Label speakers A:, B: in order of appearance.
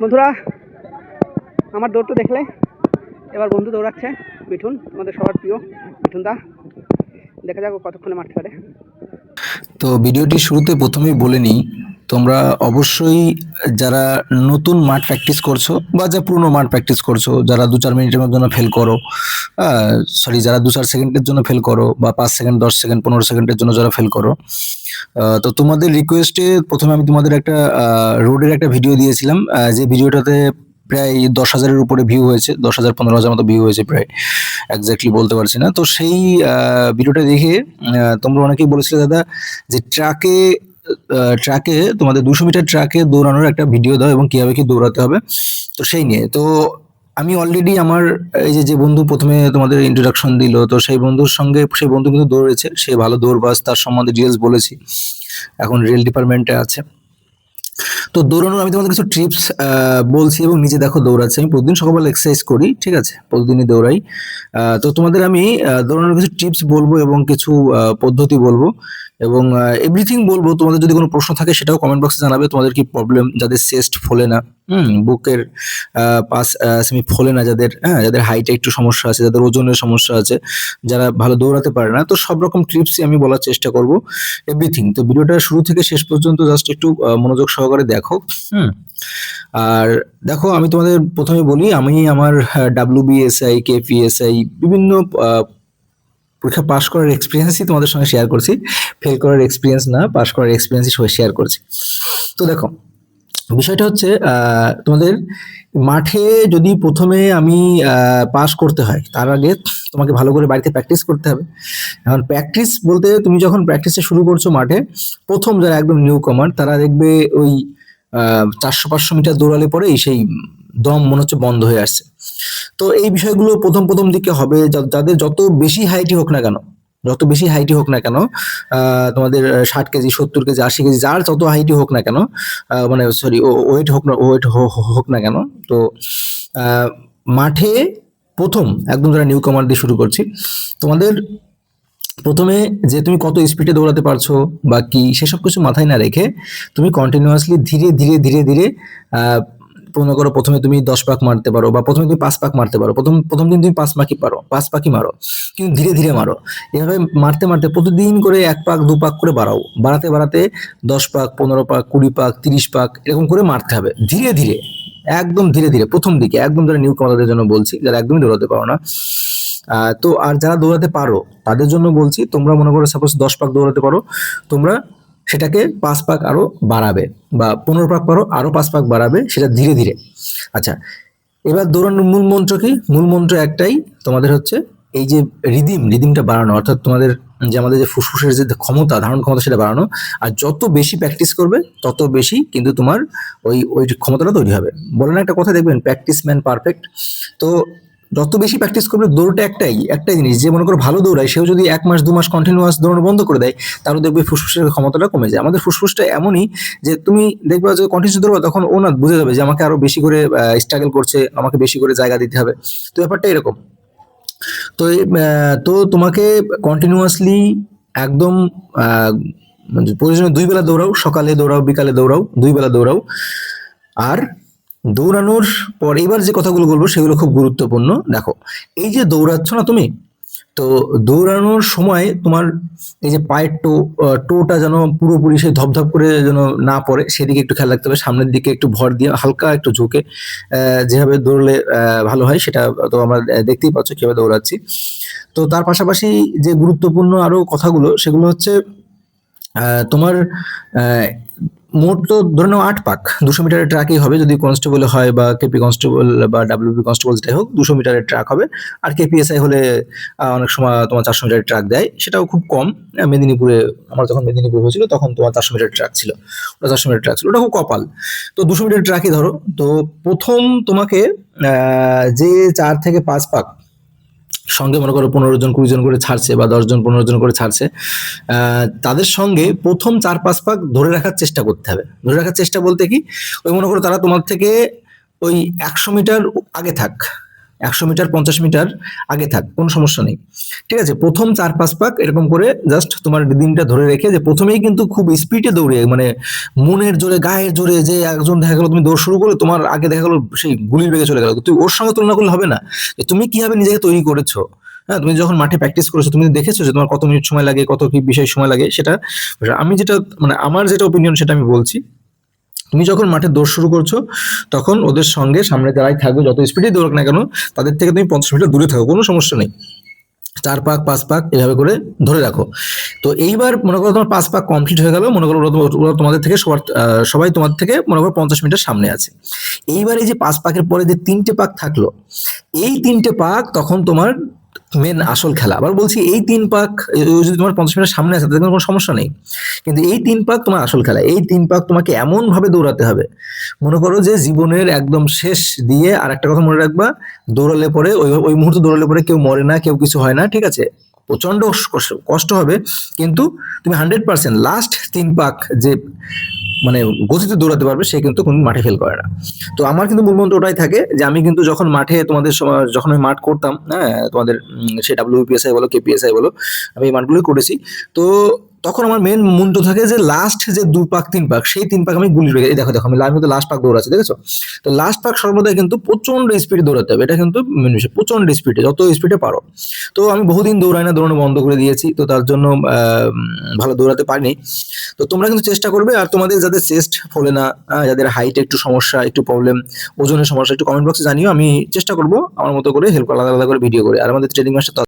A: বন্ধুরা, আমার দৌড় তো দেখলে এবার বন্ধু দৌড়াচ্ছে মিঠুন, আমাদের সবার প্রিয় মিঠুন দা দেখা যাক কতক্ষণে মারতে পারে।
B: তো ভিডিওটি শুরুতে প্রথমেই বলে নিই তোমরা অবশ্যই যারা নতুন মাঠ প্র্যাকটিস করছ বা যা পুরনো মাঠ প্র্যাকটিস করছ, যারা দু চার মিনিটের জন্য ফেল করো সরি যারা দু চার সেকেন্ডের জন্য ফেল করো বা পাঁচ সেকেন্ড দশ সেকেন্ড পনেরো সেকেন্ডের জন্য যারা ফেল করো তো তোমাদের রিকোয়েস্টে প্রথমে আমি তোমাদের একটা রোডের একটা ভিডিও দিয়েছিলাম যে ভিডিওটাতে প্রায় দশ হাজারের উপরে ভিউ হয়েছে, দশ হাজার, পনেরো হাজার মতো ভিউ হয়েছে প্রায় এক্স্যাক্টলি বলতে পারছি না। তো সেই ভিডিওটা দেখে তোমরা অনেকেই বলেছিলে, দাদা, যে ট্রাকে ট্রাকে তোমাদের দুশো মিটার ট্র্যাকে দৌড়ানোর একটা ভিডিও দাও এবং কীভাবে কি দৌড়াতে হবে। তো সেই নিয়ে। তো আমি অলরেডি আমার, এই যে যে বন্ধু প্রথমে তোমাদের ইন্ট্রোডাকশন দিল, তো সেই বন্ধুর সঙ্গে, সেই বন্ধু কিন্তু দৌড়েছে। সে ভালো দৌড়বাজ তার সম্বন্ধে ডিটেলস বলেছি। এখন রেল ডিপার্টমেন্টে আছে। তো দৌড়ানোর আমি তোমাদের কিছু ট্রিপস বলছি এবং নিজে দেখো দৌড়াচ্ছি। আমি প্রতিদিন সকালবেলা এক্সারসাইজ করি, ঠিক আছে? প্রতিদিনই দৌড়াই। তো তোমাদের আমি দৌড়ানোর কিছু টিপস বলব এবং কিছু পদ্ধতি বলব এবং এভরিথিং বলব। তোমাদের যদি কোনো প্রশ্ন থাকে সেটাও কমেন্ট বক্সে জানাবে। তোমাদের কি প্রবলেম যাদের চেস্ট ফোলে না, হুম, বুকের পাস সেমি ফোলে না যাদের হ্যাঁ যাদের হাইটে একটু সমস্যা আছে, যাদের ওজনের সমস্যা আছে, যারা ভালো দৌড়াতে পারে না, তো সব রকম ট্রিপসই আমি বলার চেষ্টা করব এভরিথিং তো ভিডিওটা শুরু থেকে শেষ পর্যন্ত জাস্ট একটু মনোযোগ সহকারে দেখো। হুম। আর দেখো আমি তোমাদের প্রথমে বলি আমি আমার ডাব্লিউ বিএসআই কেপিএসআই বিভিন্ন পরীক্ষা পাশ করার এক্সপিরিয়েন্সই তোমাদের সঙ্গে শেয়ার করছি। ফেল করার এক্সপিরিয়েন্স না পাশ করার এক্সপিরিয়েন্সই সবাই শেয়ার করছি। তো দেখো বিষয়টা হচ্ছে তোমাদের মাঠে যদি প্রথমে আমি পাস করতে হয় তার আগে তোমাকে ভালো করে বাড়িতে প্র্যাকটিস করতে হবে। এখন প্র্যাকটিস বলতে তুমি যখন প্র্যাকটিসে শুরু করছ মাঠে প্রথম যারা একদম নিউ কমার তারা দেখবে ওই চারশো, পাঁচশো মিটার দৌড়ালে পরেই সেই দম মনে হচ্ছে বন্ধ হয়ে আসছে। তো এই বিষয়গুলো প্রথম প্রথম দিকে হবে যাদের যত বেশি হাইটি হোক না কেন, যত বেশি হাইটি হোক না কেন তোমাদের ষাট কেজি, সত্তর কেজি, আশি কেজি, যার যত হাইটি হোক না কেন মানে সরি ওয়েট হোক না ওয়েট হোক না কেন, তো মাঠে প্রথম, একদম যারা নিউ কমার দিয়ে শুরু করছি, তোমাদের প্রথমে যে তুমি কত স্পিডে দৌড়াতে পারছ বা কি সেসব কিছু মাথায় না রেখে তুমি কন্টিনিউয়াসলি ধীরে ধীরে ধীরে ধীরে মনে করো প্রথমে তুমি দশ পাক মারতে পারো বা প্রথমে তুমি পাঁচ পাক মারতে পারো, প্রথম প্রথম দিন তুমি পাঁচ পাকি পারো, পাঁচ পাকি মারো, কিন্তু ধীরে ধীরে মারো। এভাবে মারতে মারতে প্রতিদিন করে এক পাক, দু পাক করে বাড়াও, বাড়াতে বাড়াতে দশ পাক, পনেরো পাক, কুড়ি পাক, তিরিশ পাক, এরকম করে মারতে হবে। ধীরে ধীরে, একদম ধীরে ধীরে, প্রথম দিকে, একদম যারা নিউ কমাদারদের জন্য বলছি, যারা একদমই দৌড়াতে পারো না তো আর যারা দৌড়াতে পারো, তাদের জন্য বলছি, তোমরা মনে করো সাপোজ দশ পাক দৌড়াতে পারো, তোমরা সেটাকে পাঁচ পাক আরও বাড়াবে বা পনেরো পাক পারো, আরও পাঁচ পাক বাড়াবে, সেটা ধীরে ধীরে। আচ্ছা এবার দৌড়ানোর মূল মন্ত্র কি? মূল মন্ত্র একটাই তোমাদের হচ্ছে এই যে রিদিম, রিদিমটা বাড়ানো, অর্থাৎ তোমাদের যে আমাদের যে ফুসফুসের যে ক্ষমতা, ধারণ ক্ষমতা সেটা বাড়ানো, আর যত বেশি প্র্যাকটিস করবে, তত বেশি কিন্তু তোমার ওই ওই ক্ষমতাটা তৈরি হবে। বলে না একটা কথা দেখবেন প্র্যাকটিস ম্যান পারফেক্ট তো যত বেশি প্র্যাকটিস করবে, দৌড়টা একটাই একটাই জিনিস। যে মনে করো ভালো দৌড়ায়, সেও যদি এক মাস, দু মাস কন্টিনিউয়াস দৌড়ানো বন্ধ করে দেয়, তাহলে দেখবে ফুসফুসের ক্ষমতাটা কমে যায়। আমাদের ফুসফুসটা এমনই যে, তুমি দেখবে যে কন্টিনিউ দৌড়বা, তখন ও না বুঝে যাবে যে, আমাকে আরও বেশি করে স্ট্রাগল করছে, আমাকে বেশি করে জায়গা দিতে হবে। তো ব্যাপারটা এরকম। তো তো তোমাকে কন্টিনিউয়াসলি একদম প্রয়োজনে দুই বেলা দৌড়াও, সকালে দৌড়াও, বিকালে দৌড়াও, দুই বেলা দৌড়াও। আর দৌড়ানোর পর এবার যে কথাগুলো বলব, সেগুলো খুব গুরুত্বপূর্ণ। দেখো, এই যে দৌড়াচ্ছ না তুমি? তো দৌড়ানোর সময় তোমার এই যে পায়ের টো টোটা যেন পুরোপুরি সেই ধপধপ করে যেন না পড়ে, সেদিকে একটু খেয়াল রাখতে হবে। সামনের দিকে একটু ভর দিয়ে, হালকা একটু ঝুঁকে যেভাবে দৌড়লে ভালো হয়, সেটা তো আমরা দেখতেই পাচ্ছ কীভাবে দৌড়াচ্ছি। তো তার পাশাপাশি যে গুরুত্বপূর্ণ আরও কথাগুলো, সেগুলো হচ্ছে তোমার মোট তো ধরে নাও আট পাক। দুশো মিটারের ট্র্যাকই হবে। যদি কনস্টেবল হয় বা কেপি কনস্টেবল বা ডাব্লিউপি কনস্টেবল যেটাই হোক, দুশো মিটারের ট্র্যাক হবে। আর কেপিএসআই হলে অনেক সময় তোমার চারশো মিটারের ট্র্যাক দেয়। সেটাও খুব কম। মেদিনীপুরে, আমার যখন মেদিনীপুর হয়েছিল, তখন তোমার চারশো মিটার ট্র্যাক ছিল। ওটা চারশো মিটার ট্র্যাক ছিল। ওটা খুব কপাল। তো দুশো মিটার ট্র্যাকই ধরো। তো প্রথম তোমাকে যে চার থেকে পাঁচ পাক সঙ্গে মনে করো পনেরো জন, কুড়ি জন করে ছাড়ছে বা দশ জন, পনেরো জন করে ছাড়ছে তাদের সঙ্গে প্রথম চার, পাঁচ পাক ধরে রাখার চেষ্টা করতে হবে। ধরে রাখার চেষ্টা বলতে কি, ওই মনে করো তারা তোমার থেকে ওই একশো মিটার আগে থাক। একশো মিটার, পঞ্চাশ মিটার আগে থাক, কোনো সমস্যা নেই। ঠিক আছে, প্রথম চার, পাঁচ পাক এরকম করে জাস্ট তোমার দিনটা ধরে রেখে যে প্রথমেই কিন্তু খুব স্পিডে দৌড়ে মানে মনের জোরে, গায়ের জোরে যে একজন দেখা গেলো, তুমি দৌড় শুরু করলে তোমার আগে দেখা গেলো সেই গুলির বেগে চলে গেল। তুমি ওর সঙ্গে তুলনা করলে হবে না তুমি কীভাবে নিজেকে তৈরি করেছ। হ্যাঁ তুমি যখন মাঠে প্র্যাকটিস করেছ, তুমি দেখেছ যে তোমার কত মিনিট সময় লাগে, কত কি বিষয় সময় লাগে, সেটা আমি যেটা মানে আমার যেটা ওপিনিয়ন সেটা আমি বলছি। তুমি যখন মাঠে দৌড় শুরু করছ, তখন ওদের সঙ্গে সামনে যারাই থাকবে, যত স্পিডে দৌড়ক না কেন, তাদের থেকে তুমি পঞ্চাশ মিটার দূরে থাকো, কোনো সমস্যা নেই। চার পাক, পাঁচ পাক, এভাবে করে ধরে রাখো। তো এইবার মনে করো তোমার পাঁচ পাক কমপ্লিট হয়ে গেল, মনে করো ওরা তোমাদের থেকে সবার সবাই তোমাদের থেকে মনে করো পঞ্চাশ মিটার সামনে আছে। এইবার এই যে পাঁচ পাকের পরে যে তিনটে পাক থাকল, এই তিনটে পাক তখন তোমার মেন আসল খেলা। আবার বলছি, এই তিন পাক যদি তোমার পঞ্চাশ মিটার সামনে আছে তাদের কোনো সমস্যা নেই। কিন্তু এই তিন পাক তোমার আসল খেলা। এই তিন পাক তোমাকে এমন ভাবে দৌড়াতে হবে। মনে করো যে জীবনের একদম শেষ দিয়ে আর একটা কথা মনে রাখবা, দৌড়ালে পরে ওই ওই মুহূর্তে দৌড়ালে পরে কেউ মরে না, কেউ কিছু হয় না, ঠিক আছে? প্রচণ্ড কষ্ট- কষ্ট হবে। কিন্তু তুমি হান্ড্রেড পার্সেন্ট লাস্ট তিন পাক যে মানে গতিতে দৌড়াতে পারবে, সে কিন্তু কোনো মাঠে ফেল করে না। তো আমার কিন্তু মূল মন্ত্র ওটাই থাকে যে আমি কিন্তু যখন মাঠে তোমাদের যখন আমি মাঠ করতাম হ্যাঁ তোমাদের সে ডাব্লিউপিএসআই বলো কেপিএসআই বলো, আমি এই মাঠগুলোই করেছি। তো তখন আমার মেন মন্ত্র থাকে যে লাস্ট যে দু পাক, তিন পাক, সেই তিন পাক আমি গুলি রেখে দেখো দেখো, আমি আমি লাস্ট পাক দৌড়াচ্ছি দেখেছ তো লাস্ট পাক সর্বদাই কিন্তু প্রচণ্ড স্পিডে দৌড়াতে হবে। এটা কিন্তু main বিষয় প্রচণ্ড স্পিডে যত স্পিডে পারো। তো আমি বহুদিন দৌড়াই না, দৌড়ানো বন্ধ করে দিয়েছি। তো তার জন্য ভালো দৌড়াতে পারিনি। তো তোমরা কিন্তু চেষ্টা করবে, আর তোমাদের যাদের চেস্ট ফোলে না যাদের হাইটে একটু সমস্যা, একটু প্রবলেম ওজনের সমস্যা, একটু কমেন্ট বক্সে জানিও। আমি চেষ্টা করব আমার মতো করে হেল্প আলাদা আলাদা করে ভিডিও করে। আর আমাদের ট্রেনিং মাস্টার